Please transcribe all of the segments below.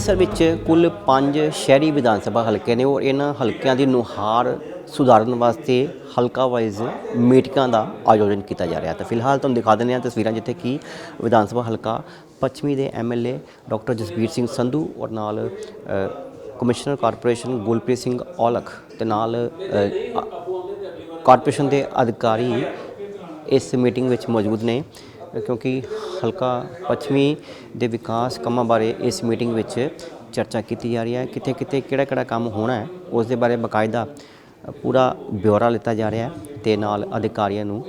ਅੰਮ੍ਰਿਤਸਰ ਵਿੱਚ ਕੁੱਲ 5 ਸ਼ਹਿਰੀ ਵਿਧਾਨ ਸਭਾ ਹਲਕੇ ਨੇ ਔਰ ਇਹਨਾਂ ਹਲਕਿਆਂ ਦੀ ਨੁਹਾਰ ਸੁਧਾਰਨ ਵਾਸਤੇ ਹਲਕਾ ਵਾਈਜ਼ ਮੀਟਿੰਗਾਂ ਦਾ ਆਯੋਜਨ ਕੀਤਾ ਜਾ ਰਿਹਾ ਤਾਂ ਫਿਲਹਾਲ ਤੁਹਾਨੂੰ ਦਿਖਾ ਦਿੰਦੇ ਹਾਂ ਤਸਵੀਰਾਂ ਜਿੱਥੇ ਕਿ ਵਿਧਾਨ ਸਭਾ ਹਲਕਾ ਪੱਛਮੀ ਦੇ ਐਮਐਲਏ ਡਾਕਟਰ ਜਸਬੀਰ ਸਿੰਘ ਸੰਧੂ ਔਰ ਨਾਲ ਕਮਿਸ਼ਨਰ ਕਾਰਪੋਰੇਸ਼ਨ ਗੁਲਪ੍ਰੀਤ ਸਿੰਘ ਔਲਖ ਤੇ ਨਾਲ ਕਾਰਪੋਰੇਸ਼ਨ ਦੇ ਅਧਿਕਾਰੀ ਇਸ ਮੀਟਿੰਗ ਵਿੱਚ ਮੌਜੂਦ ਨੇ। ਕਿਉਂਕਿ ਹਲਕਾ ਪੱਛਮੀ ਦੇ ਵਿਕਾਸ ਕੰਮਾਂ ਬਾਰੇ ਇਸ ਮੀਟਿੰਗ ਵਿੱਚ ਚਰਚਾ ਕੀਤੀ ਜਾ ਰਹੀ ਹੈ। ਕਿੱਥੇ ਕਿੱਥੇ ਕਿਹੜਾ ਕਿਹੜਾ ਕੰਮ ਹੋਣਾ ਹੈ, ਉਸ ਦੇ ਬਾਰੇ ਬਕਾਇਦਾ ਪੂਰਾ ਬਿਊਰਾ ਲਿੱਤਾ ਜਾ ਰਿਹਾ ਹੈ ਤੇ ਨਾਲ ਅਧਿਕਾਰੀਆਂ ਨੂੰ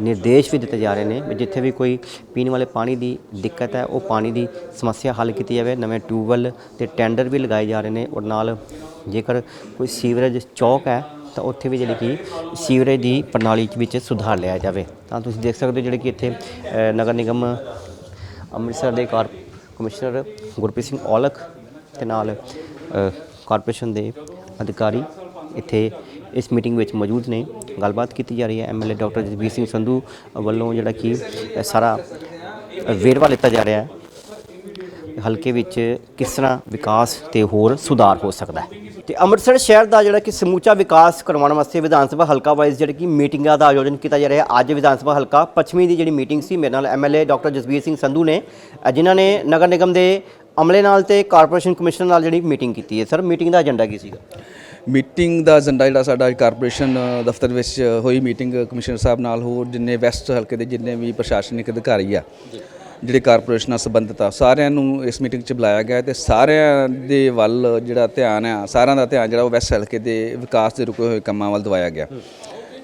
ਨਿਰਦੇਸ਼ ਵੀ ਦਿੱਤੇ ਜਾ ਰਹੇ ਨੇ ਵੀ ਜਿੱਥੇ ਵੀ ਕੋਈ ਪੀਣ ਵਾਲੇ ਪਾਣੀ ਦੀ ਦਿੱਕਤ ਹੈ, ਉਹ ਪਾਣੀ ਦੀ ਸਮੱਸਿਆ ਹੱਲ ਕੀਤੀ ਜਾਵੇ। ਨਵੇਂ ਟਿਊਬਵੈੱਲ ਤੇ ਟੈਂਡਰ ਵੀ ਲਗਾਏ ਜਾ ਰਹੇ ਨੇ ਔਰ ਨਾਲ ਜੇਕਰ ਕੋਈ ਸੀਵਰੇਜ ਚੌਕ ਹੈ ਤਾਂ ਉੱਥੇ ਵੀ ਜਿਹੜੀ ਕਿ ਸੀਵਰੇਜ ਦੀ ਪ੍ਰਣਾਲੀ ਵਿੱਚ ਸੁਧਾਰ ਲਿਆ ਜਾਵੇ। ਤਾਂ ਤੁਸੀਂ ਦੇਖ ਸਕਦੇ ਹੋ ਜਿਹੜੇ ਕਿ ਇੱਥੇ ਨਗਰ ਨਿਗਮ, ਅੰਮ੍ਰਿਤਸਰ ਦੇ ਕਾਰ ਕਮਿਸ਼ਨਰ ਗੁਰਪ੍ਰੀਤ ਸਿੰਘ ਔਲਖ ਤੇ ਨਾਲ ਕਾਰਪੋਰੇਸ਼ਨ ਦੇ ਅਧਿਕਾਰੀ ਇੱਥੇ ਇਸ ਮੀਟਿੰਗ ਵਿੱਚ ਮੌਜੂਦ ਨੇ। ਗੱਲਬਾਤ ਕੀਤੀ ਜਾ ਰਹੀ ਹੈ ਐਮਐਲਏ ਡਾਕਟਰ ਜਸਬੀਰ ਸਿੰਘ ਸੰਧੂ ਵੱਲੋਂ ਜਿਹੜਾ ਕਿ ਸਾਰਾ ਵੇਰਵਾ ਲਿੱਤਾ ਜਾ ਰਿਹਾ ਹੈ। ਹਲਕੇ ਵਿੱਚ ਕਿਸ ਤਰ੍ਹਾਂ ਵਿਕਾਸ ਤੇ ਹੋਰ ਸੁਧਾਰ ਹੋ ਸਕਦਾ ਹੈ? ਤੇ ਅੰਮ੍ਰਿਤਸਰ ਸ਼ਹਿਰ ਦਾ ਜਿਹੜਾ ਕਿ ਸਮੂਚਾ ਵਿਕਾਸ ਕਰਵਾਉਣ ਵਾਸਤੇ ਵਿਧਾਨ ਸਭਾ ਹਲਕਾ ਵਾਈਜ਼ ਜਿਹੜੀ ਕਿ ਮੀਟਿੰਗਾਂ ਦਾ ਆਯੋਜਨ ਕੀਤਾ ਜਾ ਰਿਹਾ ਅੱਜ ਵਿਧਾਨ ਸਭਾ ਹਲਕਾ ਪੱਛਮੀ ਦੀ ਜਿਹੜੀ ਮੀਟਿੰਗ ਸੀ, ਮੇਰੇ ਨਾਲ ਐਮਐਲਏ ਡਾਕਟਰ ਜਸਬੀਰ ਸਿੰਘ ਸੰਧੂ ਨੇ ਜਿਨ੍ਹਾਂ ਨੇ ਨਗਰ ਨਿਗਮ ਦੇ ਅਮਲੇ ਨਾਲ ਤੇ ਕਾਰਪੋਰੇਸ਼ਨ ਕਮਿਸ਼ਨਰ ਨਾਲ ਜਿਹੜੀ ਮੀਟਿੰਗ ਕੀਤੀ ਹੈ। ਸਰ, ਮੀਟਿੰਗ ਦਾ ਏਜੰਡਾ ਕੀ ਸੀਗਾ? ਮੀਟਿੰਗ ਦਾ ਏਜੰਡਾ ਜਿਹੜਾ ਸਾਡਾ ਕਾਰਪੋਰੇਸ਼ਨ ਦਫ਼ਤਰ ਵਿੱਚ ਹੋਈ ਮੀਟਿੰਗ ਕਮਿਸ਼ਨਰ ਸਾਹਿਬ ਨਾਲ, ਹੋਰ ਜਿੰਨੇ ਵੈਸਟ ਹਲਕੇ ਦੇ ਜਿੰਨੇ ਵੀ ਪ੍ਰਸ਼ਾਸਨਿਕ ਅਧਿਕਾਰੀ ਆ ਜਿਹੜੇ ਕਾਰਪੋਰੇਸ਼ਨ ਨਾਲ ਸੰਬੰਧਿਤ ਆ, ਸਾਰਿਆਂ ਨੂੰ ਇਸ ਮੀਟਿੰਗ 'ਚ ਬੁਲਾਇਆ ਗਿਆ ਤੇ ਸਾਰਿਆਂ ਦੇ ਵੱਲ ਜਿਹੜਾ ਧਿਆਨ ਆ, ਸਾਰਿਆਂ ਦਾ ਧਿਆਨ ਜਿਹੜਾ ਉਹ ਵੈਸਟ ਹਲਕੇ ਦੇ ਵਿਕਾਸ ਦੇ ਰੁਕੇ ਹੋਏ ਕੰਮਾਂ ਵੱਲ ਦਵਾਇਆ ਗਿਆ।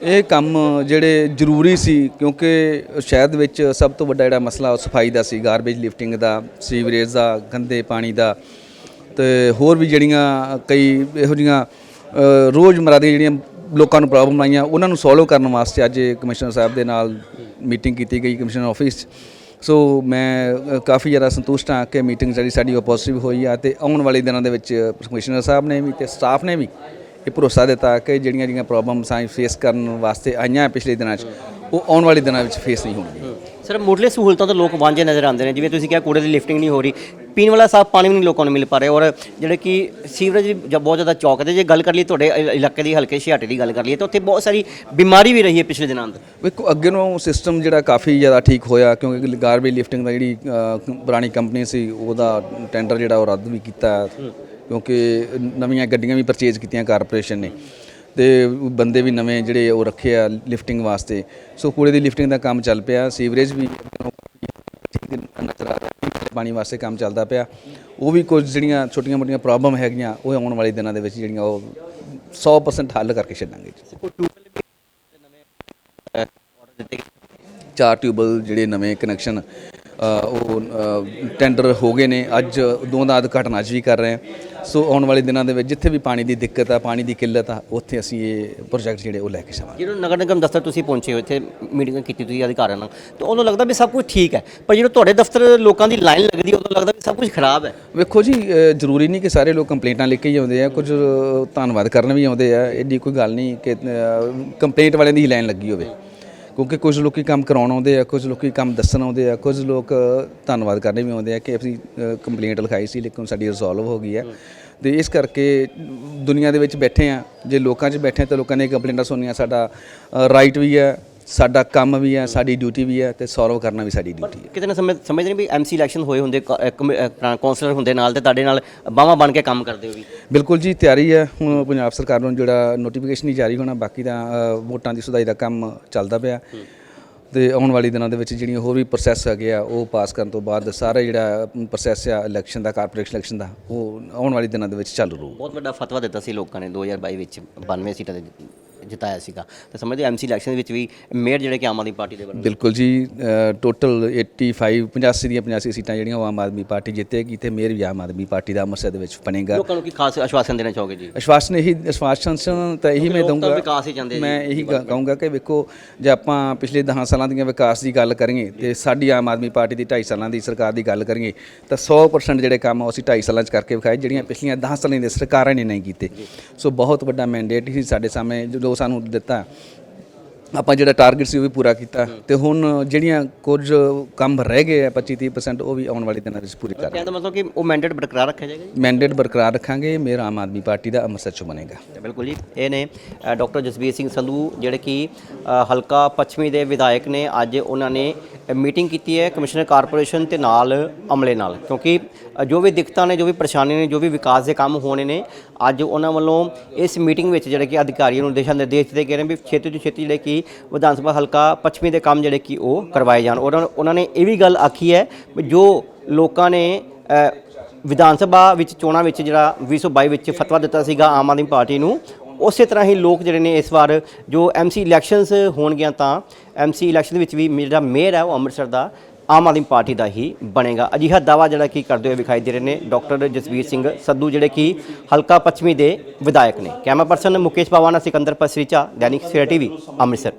ਇਹ ਕੰਮ ਜਿਹੜੇ ਜ਼ਰੂਰੀ ਸੀ ਕਿਉਂਕਿ ਸ਼ਹਿਰ ਵਿੱਚ ਸਭ ਤੋਂ ਵੱਡਾ ਜਿਹੜਾ ਮਸਲਾ ਉਹ ਸਫ਼ਾਈ ਦਾ ਸੀ ਗਾਰਬੇਜ ਲਿਫਟਿੰਗ ਦਾ ਸੀਵਰੇਜ ਦਾ, ਗੰਦੇ ਪਾਣੀ ਦਾ ਤੇ ਹੋਰ ਵੀ ਜਿਹੜੀਆਂ ਕਈ ਇਹੋ ਜਿਹੀਆਂ ਰੋਜ਼ਮਰਾ ਦੀਆਂ ਜਿਹੜੀਆਂ ਲੋਕਾਂ ਨੂੰ ਪ੍ਰੋਬਲਮ ਆਈਆਂ, ਉਹਨਾਂ ਨੂੰ ਸੋਲਵ ਕਰਨ ਵਾਸਤੇ ਅੱਜ ਕਮਿਸ਼ਨਰ ਸਾਹਿਬ ਦੇ ਨਾਲ ਮੀਟਿੰਗ ਕੀਤੀ ਗਈ ਕਮਿਸ਼ਨਰ ਆਫਿਸ 'ਚ। ਸੋ ਮੈਂ ਕਾਫੀ ਜ਼ਿਆਦਾ ਸੰਤੁਸ਼ਟ ਹਾਂ ਕਿ ਮੀਟਿੰਗ ਜਿਹੜੀ ਸਾਡੀ ਉਹ ਪੋਜ਼ਿਟਿਵ ਹੋਈ ਆ ਤੇ ਆਉਣ ਵਾਲੇ ਦਿਨਾਂ ਦੇ ਵਿੱਚ ਕਮਿਸ਼ਨਰ ਸਾਹਿਬ ਨੇ ਵੀ ਤੇ ਸਟਾਫ ਨੇ ਵੀ ਇਹ ਭਰੋਸਾ ਦਿੱਤਾ ਕਿ ਜਿਹੜੀਆਂ ਜਿਹੜੀਆਂ ਪ੍ਰੋਬਲਮਸ ਆਈ ਫੇਸ ਕਰਨ ਵਾਸਤੇ ਆਈਆਂ ਪਿਛਲੇ ਦਿਨਾਂ 'ਚ, ਉਹ ਆਉਣ ਵਾਲੇ ਦਿਨਾਂ ਵਿੱਚ ਫੇਸ ਨਹੀਂ ਹੋਣਗੀਆਂ। ਸਰ, ਮੁੱਢਲੇ ਸਹੂਲਤਾਂ ਤੋਂ ਲੋਕ ਵਾਂਝੇ ਨਜ਼ਰ ਆਉਂਦੇ ਨੇ, ਜਿਵੇਂ ਤੁਸੀਂ ਕਿਹਾ, ਕੂੜੇ ਦੀ ਲਿਫਟਿੰਗ ਨਹੀਂ ਹੋ ਰਹੀ। ਪੀਣ ਵਾਲਾ ਸਾਫ਼ ਪਾਣੀ ਵੀ ਨਹੀਂ ਲੋਕਾਂ ਨੂੰ ਮਿਲ ਪਾ ਰਿਹਾ ਔਰ ਜਿਹੜੇ ਕਿ ਸੀਵਰੇਜ ਵੀ ਜ- ਬਹੁਤ ਜ਼ਿਆਦਾ ਚੌਕ ਤੇ ਜੇ ਗੱਲ ਕਰ ਲਈ ਤੁਹਾਡੇ ਇਲਾਕੇ ਦੀ ਹਲਕੇ ਛਿਆਟੇ ਦੀ ਗੱਲ ਕਰ ਲਈਏ ਤਾਂ ਉੱਥੇ ਬਹੁਤ ਸਾਰੀ ਬਿਮਾਰੀ ਵੀ ਰਹੀ ਹੈ ਪਿਛਲੇ ਦਿਨਾਂ ਅੰਦਰ। ਵੇਖੋ ਅੱਗੇ ਨੂੰ ਸਿਸਟਮ ਜਿਹੜਾ ਕਾਫੀ ਜ਼ਿਆਦਾ ਠੀਕ ਹੋਇਆ ਕਿਉਂਕਿ ਗਾਰਬੇਜ ਲਿਫਟਿੰਗ ਦਾ ਜਿਹੜੀ ਅ, ਪੁਰਾਣੀ ਕੰਪਨੀ ਸੀ ਉਹਦਾ ਟੈਂਡਰ ਜਿਹੜਾ ਉਹ ਰੱਦ ਵੀ ਕੀਤਾ ਕਿਉਂਕਿ ਨਵੀਆਂ ਗੱਡੀਆਂ ਵੀ ਪਰਚੇਜ਼ ਕੀਤੀਆਂ ਕਾਰਪੋਰੇਸ਼ਨ ਨੇ। ਤੇ ਬੰਦੇ ਵੀ ਨਵੇਂ ਜਿਹੜੇ ਉਹ ਰੱਖੇ ਆ ਲਿਫਟਿੰਗ ਵਾਸਤੇ। ਸੋ ਕੂੜੇ ਦੀ ਲਿਫਟਿੰਗ ਦਾ ਕੰਮ ਚੱਲ ਪਿਆ ਸੀਵਰੇਜ ਵੀ ਪਾਣੀ ਵਾਸਤੇ ਕੰਮ ਚੱਲਦਾ ਪਿਆ। ਉਹ ਵੀ ਕੁਝ ਜਿਹੜੀਆਂ ਛੋਟੀਆਂ ਮੋਟੀਆਂ ਪ੍ਰੋਬਲਮ ਹੈਗੀਆਂ, ਉਹ ਆਉਣ ਵਾਲੇ ਦਿਨਾਂ ਦੇ ਵਿੱਚ ਜਿਹੜੀਆਂ ਉਹ 100% ਹੱਲ ਕਰਕੇ ਛੱਡਾਂਗੇ ਚਾਰ ਟਿਊਬਲ ਜਿਹੜੇ ਨਵੇਂ ਕਨੈਕਸ਼ਨ ਉਹ ਟੈਂਡਰ ਹੋ ਗਏ ਨੇ। ਅੱਜ ਦੋ ਦਾ ਉਦਘਾਟਨ ਅੱਜ ਵੀ ਕਰ ਰਹੇ ਹਾਂ। ਸੋ ਆਉਣ ਵਾਲੇ ਦਿਨਾਂ ਦੇ ਵਿੱਚ ਜਿੱਥੇ ਵੀ ਪਾਣੀ ਦੀ ਦਿੱਕਤ ਆ ਪਾਣੀ ਦੀ ਕਿੱਲਤ ਆ ਉੱਥੇ ਅਸੀਂ ਇਹ ਪ੍ਰੋਜੈਕਟ ਜਿਹੜੇ ਉਹ ਲੈ ਕੇ ਜਾਵਾਂਗੇ। ਜਦੋਂ ਨਗਰ ਨਿਗਮ ਦਫ਼ਤਰ ਤੁਸੀਂ ਪਹੁੰਚੇ ਹੋ ਇੱਥੇ ਮੀਟਿੰਗ ਕੀਤੀ ਤੁਸੀਂ ਅਧਿਕਾਰੀਆਂ ਨਾਲ ਤਾਂ ਉਦੋਂ ਲੱਗਦਾ ਵੀ ਸਭ ਕੁਝ ਠੀਕ ਹੈ ਪਰ ਜਦੋਂ ਤੁਹਾਡੇ ਦਫ਼ਤਰ ਲੋਕਾਂ ਦੀ ਲਾਈਨ ਲੱਗਦੀ ਉਦੋਂ ਲੱਗਦਾ ਵੀ ਸਭ ਕੁਝ ਖਰਾਬ ਹੈ। ਵੇਖੋ ਜੀ ਜ਼ਰੂਰੀ ਨਹੀਂ ਕਿ ਸਾਰੇ ਲੋਕ ਕੰਪਲੇਂਟਾਂ ਲਿਖ ਕੇ ਹੀ ਆਉਂਦੇ ਆ ਕੁਝ ਧੰਨਵਾਦ ਕਰਨ ਵੀ ਆਉਂਦੇ ਆ ਐਡੀ ਕੋਈ ਗੱਲ ਨਹੀਂ ਕਿ ਕੰਪਲੇਂਟ ਵਾਲਿਆਂ ਦੀ ਹੀ ਲਾਈਨ ਲੱਗੀ ਹੋਵੇ। ਕਿਉਂਕਿ ਕੁਝ ਲੋਕੀ ਕੰਮ ਕਰਾਉਣ ਆਉਂਦੇ ਆ, ਕੁਝ ਲੋਕੀ ਕੰਮ ਦੱਸਣ ਆਉਂਦੇ ਆ, ਕੁਝ ਲੋਕ ਧੰਨਵਾਦ ਕਰਨੇ ਵੀ ਆਉਂਦੇ ਆ ਕਿ ਅਸੀਂ ਕੰਪਲੇਂਟ ਲਿਖਾਈ ਸੀ, ਲੇਕਿਨ ਸਾਡੀ ਰਿਜ਼ੋਲਵ ਹੋ ਗਈ ਹੈ ਤੇ ਇਸ ਕਰਕੇ ਦੁਨੀਆ ਦੇ ਵਿੱਚ ਬੈਠੇ ਆ, ਜੇ ਲੋਕਾਂ 'ਚ ਬੈਠੇ ਤਾਂ ਲੋਕਾਂ ਨੇ ਕੰਪਲੇਂਟਾਂ ਸੁਣਨੀਆਂ ਸਾਡਾ ਰਾਈਟ ਵੀ ਹੈ ਸਾਡਾ ਕੰਮ ਵੀ ਹੈ ਸਾਡੀ ਡਿਊਟੀ ਵੀ ਹੈ ਤੇ ਸੋਲਵ ਕਰਨਾ ਵੀ ਸਾਡੀ ਡਿਊਟੀ ਹੈ। ਕਿਤੇ ਨਾ ਸਮਝ ਸਮਝਦੇ ਨਹੀਂ ਵੀ ਐਮਸੀ ਇਲੈਕਸ਼ਨ ਹੋਏ ਹੁੰਦੇ ਕਾਉਂਸਲਰ ਹੁੰਦੇ ਨਾਲ ਤੇ ਤੁਹਾਡੇ ਨਾਲ ਬਾਹਾਂ ਬਣ ਕੇ ਕੰਮ ਕਰਦੇ ਹੋ ਵੀ। ਬਿਲਕੁਲ ਜੀ ਤਿਆਰੀ ਹੈ। ਹੁਣ ਪੰਜਾਬ ਸਰਕਾਰ ਨੂੰ ਜਿਹੜਾ ਨੋਟੀਫਿਕੇਸ਼ਨ ਹੀ ਜਾਰੀ ਹੋਣਾ ਬਾਕੀ ਅ, ਵੋਟਾਂ ਦੀ ਸੁਧਾਈ ਦਾ ਕੰਮ ਚੱਲਦਾ ਪਿਆ। ਤੇ ਆਉਣ ਵਾਲੀ ਦਿਨਾਂ ਦੇ ਵਿੱਚ ਜਿਹੜੀਆਂ ਹੋਰ ਵੀ ਪ੍ਰੋਸੈਸ ਹੈਗੇ ਆ ਉਹ ਪਾਸ ਕਰਨ ਤੋਂ ਬਾਅਦ ਸਾਰਾ ਜਿਹੜਾ ਪ੍ਰੋਸੈਸ ਆ ਇਲੈਕਸ਼ਨ ਦਾ ਕਾਰਪੋਰੇਸ਼ਨ ਇਲੈਕਸ਼ਨ ਦਾ ਉਹ ਆਉਣ ਵਾਲੀ ਦਿਨਾਂ ਦੇ ਵਿੱਚ ਚੱਲ ਰਹੂ। ਬਹੁਤ ਵੱਡਾ ਫਤਵਾ ਦਿੱਤਾ ਸੀ ਲੋਕਾਂ ਨੇ 2022 ਵਿੱਚ 92 ਸੀਟਾਂ ਤੇ ਜਿਤਾਇਆ ਸੀਗਾ। ਤੇ ਸਮਝਦੇ ਐਮਸੀ ਇਲੈਕਸ਼ਨ ਵਿੱਚ ਵੀ ਮੇਅਰ ਜਿਹੜੇ ਕਿ ਆਮ ਆਦਮੀ ਪਾਰਟੀ ਦੇ ਬਣੇ ਬਿਲਕੁਲ ਜੀ ਟੋਟਲ 85 85 ਦੀਆਂ 85 ਸੀਟਾਂ ਜਿਹੜੀਆਂ ਉਹ ਆਮ ਆਦਮੀ ਪਾਰਟੀ ਜਿੱਤੇਗੀ ਤੇ ਮੇਅਰ ਵੀ ਆਮ ਆਦਮੀ ਪਾਰਟੀ ਦਾ ਅੰਮ੍ਰਿਤਸਰ ਦੇ ਵਿੱਚ ਬਣੇਗਾ। ਲੋਕਾਂ ਨੂੰ ਕੀ ਖਾਸ ਆਸ਼ਵਾਸਨ ਦੇਣਾ ਚਾਹੋਗੇ ਜੀ? ਅਸ਼ਵਾਸਨ ਇਹੀ ਅਸ਼ਵਾਸਨ ਤਾਂ ਇਹੀ ਮੈਂ ਦਊਂਗਾ। ਵਿਕਾਸ ਹੀ ਚਾਹੁੰਦੇ ਆ ਜੀ। ਮੈਂ ਇਹੀ ਕਹੂੰਗਾ ਕਿ ਵੇਖੋ ਜੇ ਆਪਾਂ ਪਿਛਲੇ 10 ਸਾਲਾਂ ਦੀਆਂ ਵਿਕਾਸ ਦੀ ਗੱਲ ਕਰੀਏ ਤੇ ਸਾਡੀ ਆਮ ਆਦਮੀ ਪਾਰਟੀ ਦੀ 2.5 ਸਾਲਾਂ ਦੀ ਸਰਕਾਰ ਦੀ ਗੱਲ ਕਰੀਏ ਤਾਂ 100% ਜਿਹੜੇ ਕੰਮ ਆ ਅਸੀਂ 2.5 ਸਾਲਾਂ 'ਚ ਕਰਕੇ ਵਿਖਾਏ ਜਿਹੜੀਆਂ ਪਿਛਲੀਆਂ 10 ਸਾਲਾਂ ਦੀਆਂ ਸਰਕਾਰਾਂ ਨੇ ਨਹੀਂ ਕੀਤੇ। ਸੋ ਬਹੁਤ ਵੱਡਾ ਮੈਂਡੇਟ ਸੀ ਸਾਡੇ ਸਾਹਮਣੇ ਜੋ ਸਾਨੂੰ ਦਿੱਤਾ। ਆਪਾਂ ਜਿਹੜਾ ਟਾਰਗੇਟ ਸੀ ਉਹ ਵੀ ਪੂਰਾ ਕੀਤਾ। ਤੇ ਹੁਣ ਜਿਹੜੀਆਂ ਕੁਝ ਕੰਮ ਰਹਿ ਗਏ ਆ 25 30% ਉਹ ਵੀ ਆਉਣ ਵਾਲੇ ਦਿਨਾਂ ਵਿੱਚ ਪੂਰੇ ਕਰ ਕਹਿਣ ਦਾ ਮਤਲਬ ਕਿ ਉਹ ਮੈਂਡੇਟ ਬਰਕਰਾਰ ਰੱਖਿਆ ਜਾਏਗਾ ਜੀ? ਮੈਂਡੇਟ ਬਰਕਰਾਰ ਰੱਖਾਂਗੇ। ਮੇਰਾ ਆਮ ਆਦਮੀ ਪਾਰਟੀ ਦਾ ਅੰਮ੍ਰਿਤਸਰ ਚੋਂ ਬਣੇਗਾ। ਬਿਲਕੁਲ ਜੀ। ਇਹ ਨੇ ਡਾਕਟਰ ਜਸਵੀਰ ਸਿੰਘ ਸੰਧੂ ਜਿਹੜੇ ਕਿ ਹਲਕਾ ਪੱਛਮੀ ਦੇ ਵਿਧਾਇਕ ਨੇ। ਅੱਜ ਉਹਨਾਂ ਨੇ ਮੀਟਿੰਗ ਕੀਤੀ ਹੈ ਕਮਿਸ਼ਨਰ ਕਾਰਪੋਰੇਸ਼ਨ ਤੇ ਨਾਲ ਅਮਲੇ ਨਾਲ। ਕਿਉਂਕਿ ਜੋ ਵੀ ਦਿੱਕਤਾਂ ਨੇ, ਜੋ ਵੀ ਪਰੇਸ਼ਾਨੀ ਨੇ, ਜੋ ਵੀ ਵਿਕਾਸ ਦੇ ਕੰਮ ਹੋਣੇ ਨੇ, ਅੱਜ ਉਹਨਾਂ ਵੱਲੋਂ ਇਸ ਮੀਟਿੰਗ ਵਿੱਚ ਜਿਹੜੇ ਕਿ ਅਧਿਕਾਰੀਆਂ ਨੂੰ ਦਿਸ਼ਾ ਨਿਰਦੇਸ਼ ਦਿੱਤੇ ਗਏ ਨੇ ਵੀ ਛੇਤੀ ਤੋਂ ਛੇਤੀ ਜਿਹੜੇ ਕਿ ਵਿਧਾਨ ਸਭਾ ਹਲਕਾ ਪੱਛਮੀ ਦੇ ਕੰਮ ਜਿਹੜੇ ਕਿ ਉਹ ਕਰਵਾਏ ਜਾਣ। ਉਹਨਾਂ ਉਹਨਾਂ ਨੇ ਇਹ ਵੀ ਗੱਲ ਆਖੀ ਹੈ ਵੀ ਜੋ ਲੋਕਾਂ ਨੇ ਵਿਧਾਨ ਸਭਾ ਵਿੱਚ, ਚੋਣਾਂ ਵਿੱਚ ਜਿਹੜਾ 2022 ਵਿੱਚ ਫਤਵਾ ਦਿੱਤਾ ਸੀਗਾ ਆਮ ਆਦਮੀ ਪਾਰਟੀ ਨੂੰ, ਉਸੇ ਤਰ੍ਹਾਂ ਹੀ ਲੋਕ ਜਿਹੜੇ ਨੇ ਇਸ ਵਾਰ ਜੋ ਐਮਸੀ ਇਲੈਕਸ਼ਨਸ ਹੋਣਗੀਆਂ ਤਾਂ ਐਮਸੀ ਇਲੈਕਸ਼ਨ ਵਿੱਚ ਵੀ ਜਿਹੜਾ ਮੇਅਰ ਹੈ ਉਹ ਅੰਮ੍ਰਿਤਸਰ ਦਾ ਆਮ ਆਦਮੀ ਪਾਰਟੀ ਦਾ ਹੀ ਬਣੇਗਾ। ਅਜਿਹਾ ਦਾਵਾ ਜਿਹੜਾ ਕਿ ਕਰਦੇ ਹੋਏ ਵਿਖਾਈ ਦੇ ਰਹੇ ਨੇ ਡਾਕਟਰ ਜਸਵੀਰ ਸਿੰਘ ਸੱਧੂ, ਜਿਹੜੇ ਕਿ ਹਲਕਾ ਪੱਛਮੀ ਦੇ ਵਿਧਾਇਕ ਨੇ। Camera person Mukesh Bawana, Sikandar Pasricha, Dainik Savera TV, Amritsar.